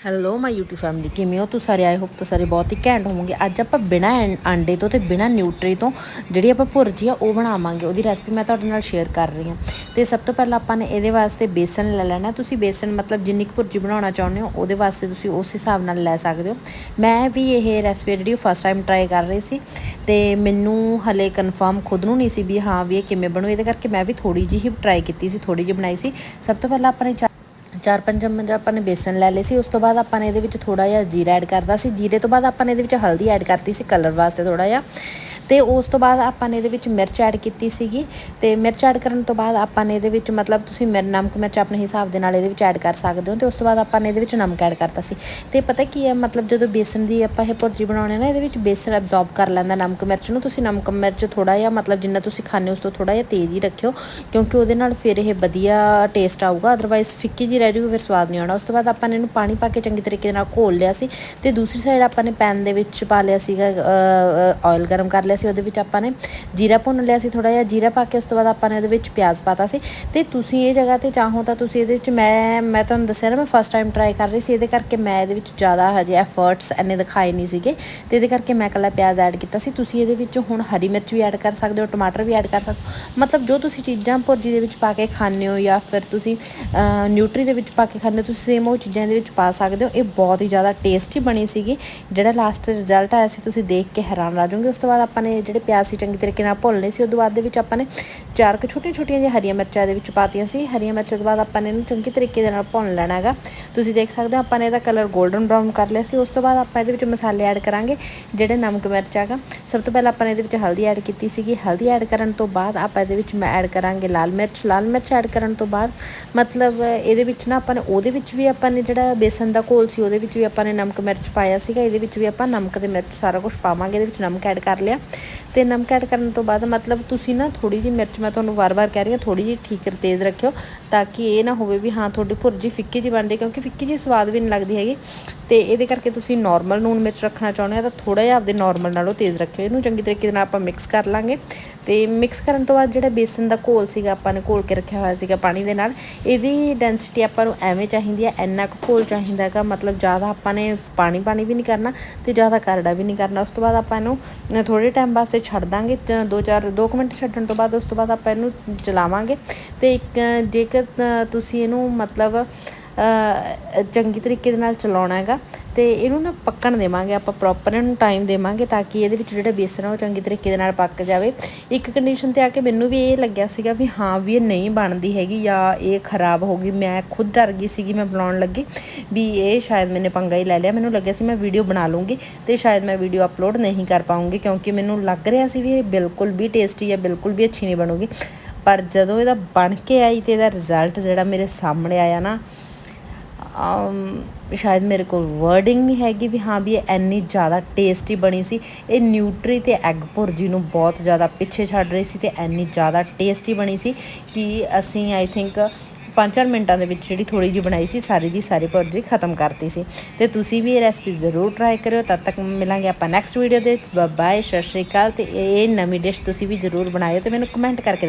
Hello ਮਾਈ YouTube family ਕਿਵੇਂ ਹੋ? ਤੁਸੀਂ ਸਾਰੇ ਆਏ ਹੋਪ ਤੁਸੀਂ ਸਾਰੇ ਬਹੁਤ ਹੀ ਘੈਂਟ ਹੋਵੋਗੇ। ਅੱਜ ਆਪਾਂ ਬਿਨਾ ਆਂਡੇ ਤੋਂ ਤੇ ਬਿਨਾ ਨਿਊਟਰੀ ਤੋਂ ਜਿਹੜੀ ਆਪਾਂ ਭੁਰਜੀ ਆ, ਉਹ ਬਣਾਵਾਂਗੇ। ਉਹਦੀ ਰੈਸਪੀ ਮੈਂ ਤੁਹਾਡੇ ਨਾਲ ਸ਼ੇਅਰ ਕਰ ਰਹੀ ਹਾਂ। ਤੇ ਸਭ ਤੋਂ ਪਹਿਲਾਂ ਆਪਾਂ ਨੇ ਇਹਦੇ ਵਾਸਤੇ ਬੇਸਨ ਲੈ ਲੈਣਾ ਤੁਸੀਂ ਬੇਸਨ ਮਤਲਬ ਜਿੰਨੀ ਕੁ ਭੁਰਜੀ ਬਣਾਉਣਾ ਚਾਹੁੰਦੇ ਹੋ, ਉਹਦੇ ਵਾਸਤੇ ਤੁਸੀਂ ਉਸ ਹਿਸਾਬ ਨਾਲ ਲੈ ਸਕਦੇ ਹੋ। ਮੈਂ ਵੀ ਇਹ ਰੈਸਪੀ ਜਿਹੜੀ ਉਹ ਫਸਟ ਟਾਈਮ ਟਰਾਈ ਕਰ ਰਹੀ ਸੀ। ਤੇ ਮੈਨੂੰ ਹਲੇ ਕਨਫਰਮ ਖੁਦ ਨੂੰ ਨਹੀਂ ਸੀ ਵੀ ਹਾਂ ਵੀ ਇਹ ਕਿਵੇਂ ਬਣੂ। ਇਹਦੇ ਕਰਕੇ ਮੈਂ ਵੀ ਥੋੜੀ ਜਿਹੀ ਹੀ ਟਰਾਈ ਕੀਤੀ ਸੀ ਥੋੜੀ ਜਿਹੀ ਬਣਾਈ ਸੀ। ਸਭ ਤੋਂ ਪਹਿਲਾਂ ਆਪਾਂ ਨੇ ਚਾ- ਚਾਰ ਪੰਜ ਚਮਚ ਆਪਾਂ ਨੇ ਬੇਸਨ ਲੈ ਲਏ ਸੀ, ਉਸ ਤੋਂ ਬਾਅਦ ਆਪਾਂ ਨੇ ਇਹਦੇ ਵਿੱਚ ਥੋੜਾ ਜਿਹਾ ਜੀਰਾ ਐਡ ਕਰਦਾ ਸੀ। ਜੀਰੇ ਤੋਂ ਬਾਅਦ ਆਪਾਂ ਨੇ ਇਹਦੇ ਵਿੱਚ ਹਲਦੀ ਐਡ ਕਰਤੀ ਸੀ ਕਲਰ ਵਾਸਤੇ ਥੋੜਾ ਜਿਹਾ। ਤੇ ਉਸ ਤੋਂ ਬਾਅਦ ਆਪਾਂ ਨੇ ਇਹਦੇ ਵਿੱਚ ਮਿਰਚ ਐਡ ਕੀਤੀ ਸੀਗੀ ਤੇ ਮਿਰਚ ਐਡ ਕਰਨ ਤੋਂ ਬਾਅਦ ਆਪਾਂ ਨੇ ਇਹਦੇ ਵਿੱਚ ਮਤਲਬ ਤੁਸੀਂ ਮਿਰ, ਨਮਕ ਮਿਰਚ ਆਪਣੇ ਹਿਸਾਬ ਦੇ ਨਾਲ ਇਹਦੇ ਵਿੱਚ ਐਡ ਕਰ ਸਕਦੇ ਹੋ ਤੇ ਉਸ ਤੋਂ ਬਾਅਦ ਆਪਾਂ ਨੇ ਇਹਦੇ ਵਿੱਚ ਨਮਕ ਐਡ ਕਰਤਾ ਸੀ। ਤੇ ਪਤਾ ਕੀ ਹੈ, ਮਤਲਬ ਜਦੋਂ ਬੇਸਨ ਦੀ ਆਪਾਂ ਇਹ ਭੁਰਜੀ ਬਣਾਉਣੇ ਨਾ, ਇਹਦੇ ਵਿੱਚ ਬੇਸਨ ਅਬਜ਼ੌਰਬ ਕਰ ਲੈਂਦਾ ਨਮਕ ਮਿਰਚ ਨੂੰ। ਤੁਸੀਂ ਨਮਕ ਮਿਰਚ ਥੋੜਾ ਜਿਹਾ ਮਤਲਬ ਜਿੰਨਾ ਤੁਸੀਂ ਖਾਣੇ ਉਸ ਤੋਂ ਥੋੜਾ ਜਿਹਾ ਤੇਜ਼ ਹੀ ਰੱਖਿਓ, ਕਿਉਂਕਿ ਉਹਦੇ ਨਾਲ ਫਿਰ ਇਹ ਵਧੀਆ ਟੇਸਟ ਆਊਗਾ ਅਦਰਵਾਈਜ਼ ਫਿੱਕੀ ਜੀ ਰਹਿ ਜੂਗੀ, ਫਿਰ ਸਵਾਦ ਨਹੀਂ ਆਉਣਾ। ਉਸ ਤੋਂ ਬਾਅਦ ਆਪਾਂ ਨੇ ਇਹਨੂੰ ਪਾਣੀ ਪਾ ਕੇ ਚੰਗੀ ਤਰੀਕੇ ਨਾਲ ਘੋਲ ਲਿਆ ਸੀ ਤੇ ਦੂਸਰੀ ਸਾਈਡ ਆਪਾਂ ਨੇ ਪੈਨ ਦੇ ਵਿੱਚ ਪਾ ਲਿਆ ਸੀਗਾ ਆਇਲ ਗਰਮ ਕਰ ਲਿਆ ਸੀ, ਉਹਦੇ ਵਿੱਚ ਆਪਾਂ ਨੇ ਜੀਰਾ ਭੁੰਨ ਲਿਆ ਸੀ ਥੋੜਾ ਜਿਹਾ, ਜੀਰਾ ਪਾ ਕੇ ਉਸ ਤੋਂ ਬਾਅਦ ਆਪਾਂ ਨੇ ਉਹਦੇ ਵਿੱਚ ਪਿਆਜ਼ ਪਾਤਾ ਸੀ। ਤੇ ਤੁਸੀਂ ਇਹ ਜਗ੍ਹਾ ਤੇ ਚਾਹੋ ਤਾਂ ਤੁਸੀਂ ਇਹਦੇ ਵਿੱਚ, ਮੈਂ ਮੈਂ ਤੁਹਾਨੂੰ ਦੱਸਿਆ ਨਾ, ਮੈਂ ਫਸਟ ਟਾਈਮ ਟਰਾਈ ਕਰ ਰਹੀ ਸੀ, ਇਹਦੇ ਕਰਕੇ ਮੈਂ ਇਹਦੇ ਵਿੱਚ ਜ਼ਿਆਦਾ ਹਜੇ ਐਫਰਟਸ ਐਨੇ ਦਿਖਾਏ ਨਹੀਂ ਸੀਗੇ। ਤੇ ਇਹਦੇ ਕਰਕੇ ਮੈਂ ਕੱਲਾ ਪਿਆਜ਼ ਐਡ ਕੀਤਾ ਸੀ। ਤੁਸੀਂ ਇਹਦੇ ਵਿੱਚ ਹੁਣ ਹਰੀ ਮਿਰਚ ਵੀ ਐਡ ਕਰ ਸਕਦੇ ਹੋ, ਟਮਾਟਰ ਵੀ ਐਡ ਕਰ ਸਕਦੇ ਹੋ। ਮਤਲਬ ਜੋ ਤੁਸੀਂ ਚੀਜ਼ਾਂ ਭੁਰਜੀ ਦੇ ਵਿੱਚ ਪਾ ਕੇ ਖਾਂਦੇ ਹੋ ਜਾਂ ਫਿਰ ਤੁਸੀਂ ਨਿਊਟਰੀ ਦੇ ਵਿੱਚ ਪਾ ਕੇ ਖਾਂਦੇ ਹੋ, ਤੁਸੀਂ ਸੇਮ ਉਹ ਚੀਜ਼ਾਂ ਇਹਦੇ ਵਿੱਚ ਪਾ ਸਕਦੇ ਹੋ। ਇਹ ਬਹੁਤ ਹੀ ਜ਼ਿਆਦਾ ਟੇਸਟੀ ਬਣੀ ਸੀਗੀ। ਜਿਹੜਾ ਲਾਸਟ ਰਿਜ਼ਲਟ ਆਇਆ ਸੀ, ਤੁਸੀਂ ਦੇਖ ਕੇ ਹੈਰਾਨ ਰਹਿ ਜਾਓਗੇ। ਉਸ ਤੋਂ ਬਾਅਦ ਆਪਾਂ ਨੇ ਜਿਹੜੇ ਪਿਆਜ਼ ਸੀ ਚੰਗੀ ਤਰੀਕੇ ਨਾਲ ਭੁੰਨ ਲਏ ਸੀ ਉਸ ਤੋਂ ਬਾਅਦ ਦੇ ਵਿੱਚ ਆਪਾਂ ਨੇ ਚਾਰ ਕੁ ਛੋਟੀਆਂ ਛੋਟੀਆਂ ਜਿਹੀਆਂ ਹਰੀਆਂ ਮਿਰਚਾਂ ਦੇ ਵਿੱਚ ਪਾਤੀਆਂ ਸੀ। ਹਰੀਆਂ ਮਿਰਚਾਂ ਤੋਂ ਬਾਅਦ ਆਪਾਂ ਨੇ ਇਹਨੂੰ ਚੰਗੀ ਤਰੀਕੇ ਦੇ ਨਾਲ ਭੁੰਨ ਲੈਣਾ ਹੈਗਾ। ਤੁਸੀਂ ਦੇਖ ਸਕਦੇ ਹੋ ਆਪਾਂ ਨੇ ਇਹਦਾ ਕਲਰ 골ਡਨ ਬ੍ਰਾਊਨ ਕਰ ਲਿਆ ਸੀ। ਉਸ ਤੋਂ ਬਾਅਦ ਆਪਾਂ ਇਹਦੇ ਵਿੱਚ ਮਸਾਲੇ ਐਡ ਕਰਾਂਗੇ, ਜਿਹੜੇ ਨਮਕ ਮਿਰਚ ਹੈਗਾ। ਸਭ ਤੋਂ ਪਹਿਲਾਂ ਆਪਾਂ ਨੇ ਇਹਦੇ ਵਿੱਚ ਹਲਦੀ ਐਡ ਕੀਤੀ ਸੀਗੀ। ਹਲਦੀ ਐਡ ਕਰਨ ਤੋਂ ਬਾਅਦ ਆਪਾਂ ਇਹਦੇ ਵਿੱਚ ਮੈਂ ਐਡ ਕਰਾਂਗੇ ਲਾਲ ਮਿਰਚ। ਲਾਲ ਮਿਰਚ ਐਡ ਕਰਨ ਤੋਂ ਬਾਅਦ ਮਤਲਬ ਇਹਦੇ ਵਿੱਚ ਨਾ ਆਪਾਂ ਨੇ ਉਹਦੇ ਵਿੱਚ ਵੀ ਆਪਾਂ ਨੇ ਜਿਹੜਾ ਬੇਸਨ ਦਾ ਘੋਲ ਸੀ, ਉਹਦੇ ਵਿੱਚ ਵੀ ਆਪਾਂ ਨੇ ਨਮਕ ਮਿਰਚ ਪਾਇਆ ਸੀਗਾ। ਇਹਦੇ ਵਿੱਚ ਵੀ ਆਪਾਂ ਨਮਕ ਤੇ ਮਿਰਚ ਸਾਰਾ ਕੁਝ ਪਾਵਾਂਗੇ। ਇਹਦੇ ਵਿੱਚ ਨਮਕ ਐਡ ਕਰ ਲਿਆ। ਤੇ ਨਮਕ ਐਡ ਕਰਨ ਤੋਂ ਬਾਅਦ ਮਤਲਬ ਤੁਸੀਂ ਨਾ ਥੋੜੀ ਜਿਹੀ ਮਿਰਚ ਮੈਂ ਤੁਹਾਨੂੰ ਵਾਰ-ਵਾਰ ਕਹਿ ਰਹੀ ਹਾਂ ਥੋੜੀ ਜਿਹੀ ਠੀਕ ਤੇਜ਼ ਰੱਖਿਓ ਤਾਂ ਕਿ ਇਹ ਨਾ ਹੋਵੇ ਵੀ ਹਾਂ, ਤੁਹਾਡੀ ਭੁਰਜੀ ਫਿੱਕੀ ਜਿਹੀ ਬਣ ਜਾਏ ਕਿਉਂਕਿ ਫਿੱਕੀ ਜਿਹੀ ਸਵਾਦ ਵੀ ਨਹੀਂ ਲੱਗਦੀ ਹੈਗੀ। ਤੇ ਇਹਦੇ ਕਰਕੇ ਤੁਸੀਂ ਨਾਰਮਲ ਨੂਨ ਮਿਰਚ ਰੱਖਣਾ ਚਾਹੁੰਦੇ ਆ ਤਾਂ ਥੋੜਾ ਜਿਹਾ ਆਪਦੇ ਨਾਰਮਲ ਨਾਲੋਂ ਤੇਜ਼ ਰੱਖਿਓ। ਇਹਨੂੰ ਚੰਗੀ ਤਰੀਕੇ ਦੇ ਨਾਲ ਆਪਾਂ ਮਿਕਸ ਕਰ ਲਾਂਗੇ। ਤੇ ਮਿਕਸ ਕਰਨ ਤੋਂ ਬਾਅਦ ਜਿਹੜਾ ਬੇਸਨ ਦਾ ਘੋਲ ਸੀਗਾ, ਆਪਾਂ ਨੇ ਘੋਲ ਕੇ ਰੱਖਿਆ ਹੋਇਆ ਸੀਗਾ ਪਾਣੀ ਦੇ ਨਾਲ, ਇਹਦੀ ਡੈਂਸਿਟੀ ਆਪਾਂ ਨੂੰ ਐਵੇਂ ਚਾਹੀਦੀ ਹੈ, ਇੰਨਾ ਕੁ ਘੋਲ ਚਾਹੀਦਾ ਹੈਗਾ, ਮਤਲਬ ਜ਼ਿਆਦਾ ਆਪਾਂ ਨੇ ਪਾਣੀ ਪਾਣੀ ਵੀ ਨਹੀਂ ਕਰਨਾ ਤੇ ਜ਼ਿਆਦਾ ਕਰੜਾ ਵੀ ਨਹੀਂ ਕਰਨਾ। ਉਸ ਤੋਂ ਬਾਅਦ ਆਪਾਂ ਇਹਨੂੰ ਥੋੜੇ ਟਾਈਮ ਵਾਸਤੇ ਛੱਡ ਦਾਂਗੇ 2-4 2 ਮਿੰਟ ਛੱਡਣ ਤੋਂ ਬਾਅਦ ਉਸ ਤੋਂ ਬਾਅਦ ਆਪਾਂ ਇਹਨੂੰ ਚਲਾਵਾਂਗੇ। ਤੇ ਇੱਕ, ਜੇਕਰ ਤੁਸੀਂ ਇਹਨੂੰ ਮਤਲਬ ਚੰਗੀ ਤਰੀਕੇ ਦੇ ਨਾਲ ਚਲਾਉਣਾ ਹੈਗਾ ਤੇ ਇਹਨੂੰ ਨਾ ਪੱਕਣ ਦੇਵਾਂਗੇ, ਆਪਾਂ ਪ੍ਰੋਪਰ ਇਹਨੂੰ ਟਾਈਮ ਦੇਵਾਂਗੇ ਤਾਂ ਕਿ ਇਹਦੇ ਵਿੱਚ ਜਿਹੜਾ ਬੇਸਨ ਆ ਉਹ ਚੰਗੀ ਤਰੀਕੇ ਦੇ ਨਾਲ ਪੱਕ ਜਾਵੇ। ਇੱਕ ਕੰਡੀਸ਼ਨ ਤੇ ਆ ਕੇ ਮੈਨੂੰ ਵੀ ਇਹ ਲੱਗਿਆ ਸੀਗਾ ਵੀ ਹਾਂ, ਵੀ ਇਹ ਨਹੀਂ ਬਣਦੀ ਹੈਗੀ ਜਾਂ ਇਹ ਖਰਾਬ ਹੋ ਗਈ। ਮੈਂ ਖੁਦ ਡਰ ਗਈ ਸੀਗੀ, ਮੈਂ ਬਣਾਉਣ ਲੱਗੀ ਵੀ ਇਹ ਸ਼ਾਇਦ ਮੈਨੇ ਪੰਗਾ ਹੀ ਲੈ ਲਿਆ। ਮੈਨੂੰ ਲੱਗਿਆ ਸੀ ਮੈਂ ਵੀਡੀਓ ਬਣਾ ਲੂੰਗੀ ਤੇ ਸ਼ਾਇਦ ਮੈਂ ਵੀਡੀਓ ਅਪਲੋਡ ਨਹੀਂ ਕਰ ਪਾਉਂਗੀ ਕਿਉਂਕਿ ਮੈਨੂੰ ਲੱਗ ਰਿਹਾ ਸੀ ਵੀ ਇਹ ਬਿਲਕੁਲ ਵੀ ਟੇਸਟੀ ਜਾਂ ਬਿਲਕੁਲ ਵੀ ਅੱਛੀ ਨਹੀਂ ਬਣੂਗੀ। ਪਰ ਜਦੋਂ ਇਹਦਾ ਬਣ ਕੇ ਆਈ ਤੇ ਇਹਦਾ ਰਿਜ਼ਲਟ ਜਿਹੜਾ ਮੇਰੇ ਸਾਹਮਣੇ ਆਇਆ ਨਾ ਸ਼ਾਇਦ ਮੇਰੇ ਕੋਲ ਵਰਡਿੰਗ ਨਹੀਂ ਹੈਗੀ ਵੀ ਹਾਂ ਵੀ ਇਹ ਇੰਨੀ ਜ਼ਿਆਦਾ ਟੇਸਟੀ ਬਣੀ ਸੀ। ਇਹ ਨਿਊਟਰੀ ਤੇ ਐਗ ਭੁਰਜੀ ਨੂੰ ਬਹੁਤ ਜ਼ਿਆਦਾ ਪਿੱਛੇ ਛੱਡ ਰਹੀ ਸੀ ਤੇ ਇੰਨੀ ਜ਼ਿਆਦਾ ਟੇਸਟੀ ਬਣੀ ਸੀ ਕਿ ਅਸੀਂ ਆਈ ਥਿੰਕ 5-4 ਮਿੰਟਾਂ ਦੇ ਵਿੱਚ ਜਿਹੜੀ ਥੋੜੀ ਜਿਹੀ ਬਣਾਈ ਸੀ, ਸਾਰੀ ਦੀ ਸਾਰੀ ਭੁਰਜੀ ਖਤਮ ਕਰਤੀ ਸੀ। ਤੇ ਤੁਸੀਂ ਵੀ ਇਹ ਰੈਸਪੀ ਜ਼ਰੂਰ ਟਰਾਈ ਕਰਿਓ, ਤਦ ਤੱਕ ਮਿਲਾਂਗੇ ਆਪਾਂ ਨੈਕਸਟ ਵੀਡੀਓ ਦੇ। ਬਾਏ ਸਤਿ ਸ਼੍ਰੀ ਅਕਾਲ ਤੇ ਇਹ ਨਵੀਂ ਡਿਸ਼ ਤੁਸੀਂ ਵੀ ਜ਼ਰੂਰ ਬਣਾਇਓ ਤੇ ਮੈਨੂੰ ਕਮੈਂਟ ਕਰਕੇ